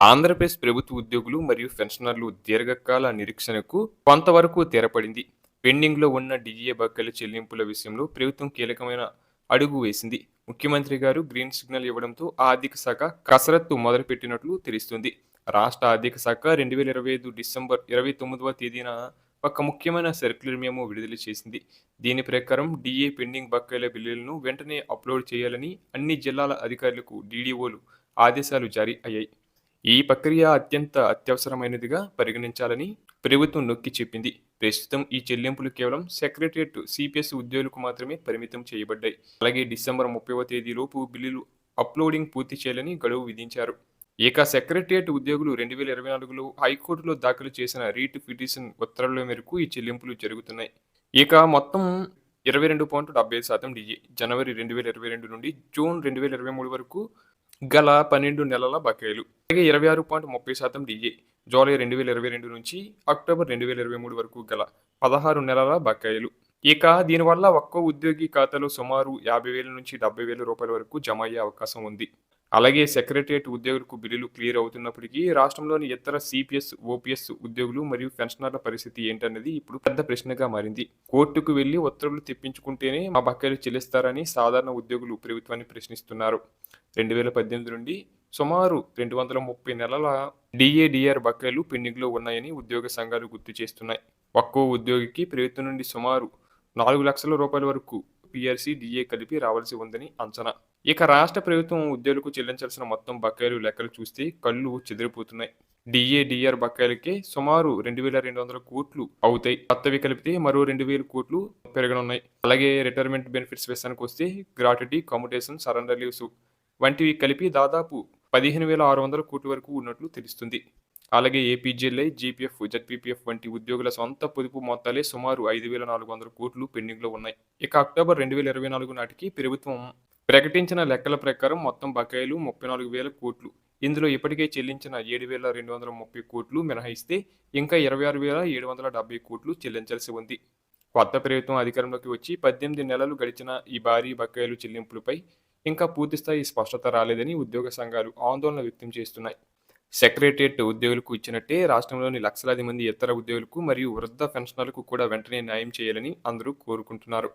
ఆంధ్రప్రదేశ్ ప్రభుత్వ ఉద్యోగులు మరియు పెన్షనర్లు దీర్ఘకాల నిరీక్షణకు కొంతవరకు తెరపడింది. పెండింగ్లో ఉన్న డిఏ బకాయిల చెల్లింపుల విషయంలో ప్రభుత్వం కీలకమైన అడుగు వేసింది. ముఖ్యమంత్రి గారు గ్రీన్ సిగ్నల్ ఇవ్వడంతో ఆర్థిక శాఖ కసరత్తు మొదలుపెట్టినట్లు తెలుస్తుంది. రాష్ట్ర ఆర్థిక శాఖ రెండు వేల ఇరవై ఐదు డిసెంబర్ ఇరవై తొమ్మిదవ తేదీన ఒక ముఖ్యమైన సర్క్యులర్ మేము విడుదల చేసింది. దీని ప్రకారం డిఏ పెండింగ్ బకాయిల బిల్లులను వెంటనే అప్లోడ్ చేయాలని అన్ని జిల్లాల అధికారులకు డీడీఓలు ఆదేశాలు జారీ అయ్యాయి. ఈ ప్రక్రియ అత్యంత అత్యవసరమైనదిగా పరిగణించాలని ప్రభుత్వం నొక్కి చెప్పింది. ప్రస్తుతం ఈ చెల్లింపులు కేవలం సెక్రటరియట్ సిపిఎస్ ఉద్యోగులకు మాత్రమే పరిమితం చేయబడ్డాయి. అలాగే డిసెంబర్ ముప్పైవ తేదీలోపు బిల్లులు అప్లోడింగ్ పూర్తి చేయాలని గడువు విధించారు. ఇక సెక్రటరియట్ ఉద్యోగులు రెండు వేల ఇరవై నాలుగులో హైకోర్టులో దాఖలు చేసిన రీట్ పిటిషన్ ఉత్తర్వుల మేరకు ఈ చెల్లింపులు జరుగుతున్నాయి. ఇక మొత్తం ఇరవై రెండు పాయింట్ డెబ్బై శాతం డిఏ జనవరి రెండు వేల ఇరవై రెండు నుండి జూన్ రెండు వేల ఇరవై మూడు వరకు గల పన్నెండు నెలల బకాయిలు. అలాగే ఇరవై ఆరు పాయింట్ ముప్పై శాతం డిఏ. జూలై రెండు వేల ఇరవై రెండు నుంచి అక్టోబర్ రెండు వేల ఇరవై మూడు వరకు గల పదహారు నెలల బకాయిలు. ఇక దీనివల్ల ఒక్కో ఉద్యోగి ఖాతాలో సుమారు యాభై వేల నుంచి డెబ్బై వేల రూపాయల వరకు జమ అయ్యే అవకాశం ఉంది. అలాగే సెక్రటరియట్ ఉద్యోగులకు బిల్లులు క్లియర్ అవుతున్నప్పటికీ రాష్ట్రంలోని ఇతర సిపిఎస్ ఓపీఎస్ ఉద్యోగులు మరియు పెన్షనర్ల పరిస్థితి ఏంటన్నది ఇప్పుడు పెద్ద ప్రశ్నగా మారింది. కోర్టుకు వెళ్ళి ఉత్తర్వులు తెప్పించుకుంటేనే మా బకాయిలు చెల్లిస్తారని సాధారణ ఉద్యోగులు ప్రభుత్వాన్ని ప్రశ్నిస్తున్నారు. రెండు వేల పద్దెనిమిది నుండి సుమారు రెండు వందల ముప్పై నెలల డిఏడిఆర్ బకాయిలు పెండింగ్లో ఉన్నాయని ఉద్యోగ సంఘాలు గుర్తు చేస్తున్నాయి. ఒక్కో ఉద్యోగికి ప్రభుత్వం నుండి సుమారు నాలుగు లక్షల రూపాయల వరకు పిఆర్సీ డిఏ కలిపి రావాల్సి ఉందని అంచనా. ఇక రాష్ట్ర ప్రభుత్వం ఉద్యోగులకు చెల్లించాల్సిన మొత్తం బకాయిలు లెక్కలు చూస్తే కళ్ళు చెదిరిపోతున్నాయి. డిఏ డిఆర్ బకాయిలకే సుమారు రెండు వేల రెండు వందల కోట్లు అవుతాయి. కొత్తవి కలిపితే మరో రెండు వేల కోట్లు పెరగనున్నాయి. అలాగే రిటైర్మెంట్ బెనిఫిట్స్ విషయానికి వస్తే గ్రాట్యుటీ కమ్యూటేషన్ సరెండర్ లీవ్స్ వంటివి కలిపి దాదాపు పదిహేను వేల ఆరు వందల కోటి వరకు ఉన్నట్లు తెలుస్తుంది. అలాగే ఏపీజీఎల్ఐ జీపీఎఫ్ జెడ్పీపీఎఫ్ వంటి ఉద్యోగుల సొంత పొదుపు మొత్తాలే సుమారు ఐదు వేల నాలుగు వందల కోట్లు పెండింగ్లో ఉన్నాయి. ఇక అక్టోబర్ రెండు వేల ఇరవై నాలుగు నాటికి ప్రభుత్వం ప్రకటించిన లెక్కల ప్రకారం మొత్తం బకాయిలు ముప్పై నాలుగు వేల కోట్లు. ఇందులో ఇప్పటికే చెల్లించిన ఏడు వేల రెండు వందల ముప్పై కోట్లు మినహాయిస్తే ఇంకా ఇరవై ఆరు వేల ఏడు వందల డెబ్బై కోట్లు చెల్లించాల్సి ఉంది. కొత్త ప్రభుత్వం అధికారంలోకి వచ్చి పద్దెనిమిది నెలలు గడిచిన ఈ భారీ బకాయిలు చెల్లింపులపై ఇంకా పూర్తిస్థాయి స్పష్టత రాలేదని ఉద్యోగ సంఘాలు ఆందోళన వ్యక్తం చేస్తున్నాయి. సెక్రటరియట్ ఉద్యోగులకు ఇచ్చినట్టే రాష్ట్రంలోని లక్షలాది మంది ఇతర ఉద్యోగులకు మరియు వృద్ధ పెన్షనర్లకు కూడా వెంటనే న్యాయం చేయాలని అందరూ కోరుకుంటున్నారు.